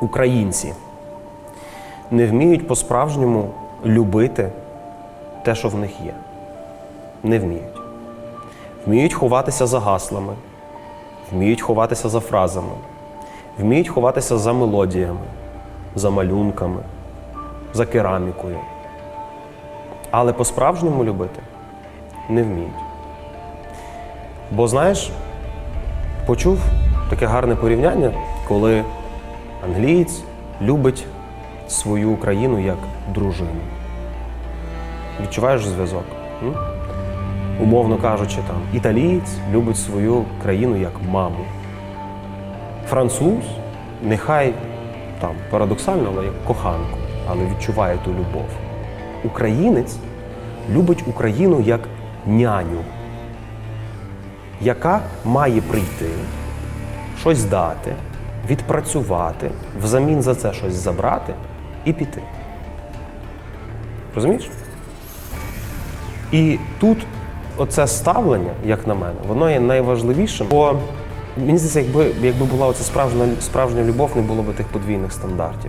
українці не вміють по-справжньому любити те, що в них є. Не вміють. Вміють ховатися за гаслами, вміють ховатися за фразами, вміють ховатися за мелодіями, за малюнками, за керамікою. Але по-справжньому любити не вміють. Бо знаєш, почув таке гарне порівняння, коли англієць любить свою країну як дружину. Відчуваєш зв'язок? Умовно кажучи, там італієць любить свою країну як маму. Француз, нехай там парадоксально, але як коханку, але відчуває ту любов. Українець любить Україну як няню, яка має прийти, щось дати, відпрацювати, взамін за це щось забрати і піти. Розумієш? І тут оце ставлення, як на мене, воно є найважливішим. Бо мені здається, якби, якби була оця справжня, справжня любов, не було б тих подвійних стандартів.